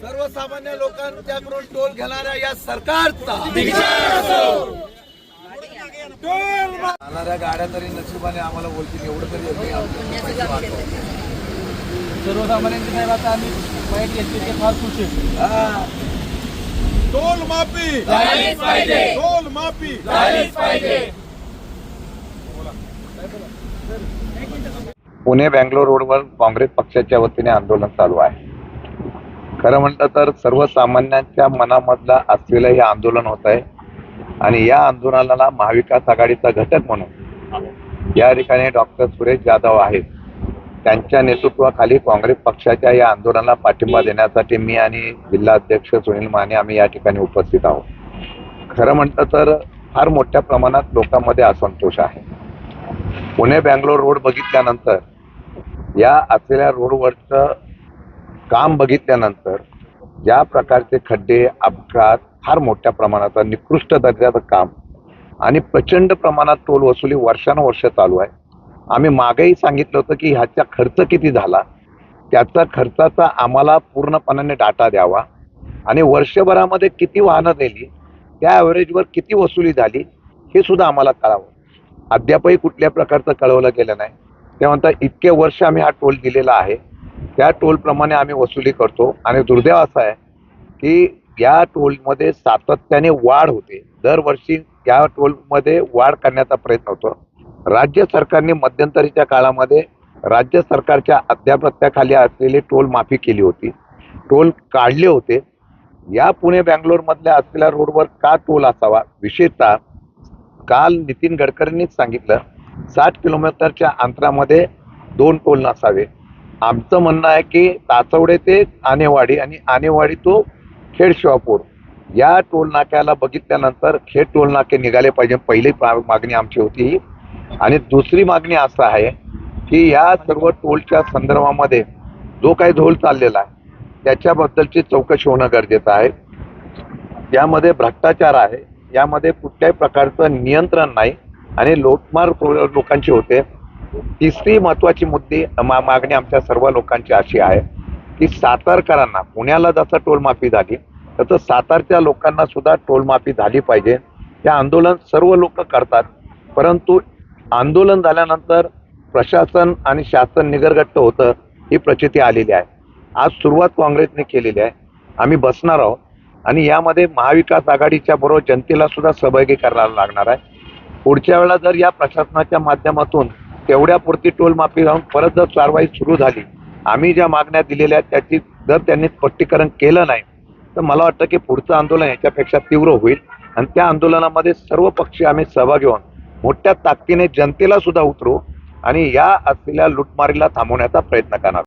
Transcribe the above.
सर्वसामान्य लोकांच्याकडून टोल घेणाऱ्या या सरकारचा जाणाऱ्या गाड्या तरी नशिबाने आम्हाला बोलतील एवढं तरी. सर्वसामान्यांचे साहेब आता आम्ही बाईट घेतली ते फार खुश आहे. टोल माफी. टोल माफी. पुणे बँगलोर रोडवर काँग्रेस पक्षाच्या वतीने आंदोलन चालू आहे. खरं म्हटलं तर सर्वसामान्यांच्या मनामधला असलेलं हे आंदोलन होत आहे. आणि या आंदोलनाला महाविकास आघाडीचा घटक म्हणून या ठिकाणी डॉक्टर सुरेश जाधव आहेत. त्यांच्या नेतृत्वाखाली काँग्रेस पक्षाच्या या आंदोलनाला पाठिंबा देण्यासाठी मी आणि जिल्हाध्यक्ष सुनील माने आम्ही या ठिकाणी उपस्थित आहोत. खरं म्हटलं तर फार मोठ्या प्रमाणात लोकांमध्ये असंतोष आहे. पुणे बँगलोर रोड बघितल्यानंतर या असलेल्या रोडवरचं काम बघितल्यानंतर ज्या प्रकारचे खड्डे अपघात फार मोठ्या प्रमाणात निकृष्ट दर्जाचं काम आणि प्रचंड प्रमाणात टोल वसुली वर्षानुवर्ष चालू आहे. आम्ही मागेही सांगितलं होतं की ह्याचा खर्च किती झाला? त्याचा खर्चाचा आम्हाला पूर्णपणाने डाटा द्यावा आणि वर्षभरामध्ये किती वाहनं दिली त्या ॲव्हरेजवर किती वसुली झाली हे सुद्धा आम्हाला कळावं. अद्यापही कुठल्या प्रकारचं कळवलं गेलं नाही. ते म्हणतात इतके वर्ष आम्ही हा टोल दिलेला आहे त्या टोलप्रमाणे आम्ही वसुली करतो. आणि दुर्दैव असं आहे की या टोलमध्ये सातत्याने वाढ होते. दरवर्षी या टोलमध्ये वाढ करण्याचा प्रयत्न होतो. राज्य सरकारने मध्यंतरीच्या काळामध्ये राज्य सरकारच्या अध्यापत्याखाली असलेली टोल माफी केली होती. टोल काढले होते. या पुणे बँगलोरमधल्या असलेल्या रोडवर का टोल असावा? विशेषतः काल नितीन गडकरींनीच सांगितलं साठ किलोमीटरच्या अंतरामध्ये दोन टोल नसावे. आमचं म्हणणं आहे की ताचवडे ते आनेवाडी आणि आनेवाडी तो खेड शिवापूर. या टोल नाक्याला बघितल्यानंतर खेड टोल नाके निघाले पाहिजे. पहिली मागणी आमची होती ही. आणि दुसरी मागणी असं आहे की या सर्व टोलच्या संदर्भामध्ये जो काही झोल चाललेला आहे त्याच्याबद्दलची चौकशी होणं गरजेचं आहे. यामध्ये भ्रष्टाचार आहे. यामध्ये कुठल्याही प्रकारचं नियंत्रण नाही. आणि लोटमार लोकांची होते. तिसरी महत्वाची मुद्दे मा- मागणी आमच्या सर्व लोकांची अशी आहे की सातारकरांना पुण्याला जसं टोलमाफी झाली तसं सातारच्या लोकांना सुद्धा टोलमाफी झाली पाहिजे. हे आंदोलन सर्व लोक करतात परंतु आंदोलन झाल्यानंतर प्रशासन आणि शासन निगरगट्ट होतं ही प्रचिती आलेली आहे. आज सुरुवात काँग्रेसने केलेली आहे. आम्ही बसणार आहोत आणि यामध्ये महाविकास आघाडीच्या बरोबर जनतेला सुद्धा सहभागी करायला लागणार आहे. पुढच्या वेळा जर या प्रशासनाच्या माध्यमातून तेवढ्यापुरती टोलमाफी जाऊन परत जर कारवाई सुरू झाली आम्ही ज्या मागण्या दिलेल्या त्याची जर त्यांनी स्पष्टीकरण केलं नाही तर मला वाटतं की पुढचं आंदोलन याच्यापेक्षा तीव्र होईल. आणि त्या आंदोलनामध्ये सर्व पक्षी आम्ही सहभागी होऊन मोठ्या ताकदीने जनतेला सुद्धा उतरू आणि या असलेल्या लुटमारीला थांबवण्याचा प्रयत्न करणार.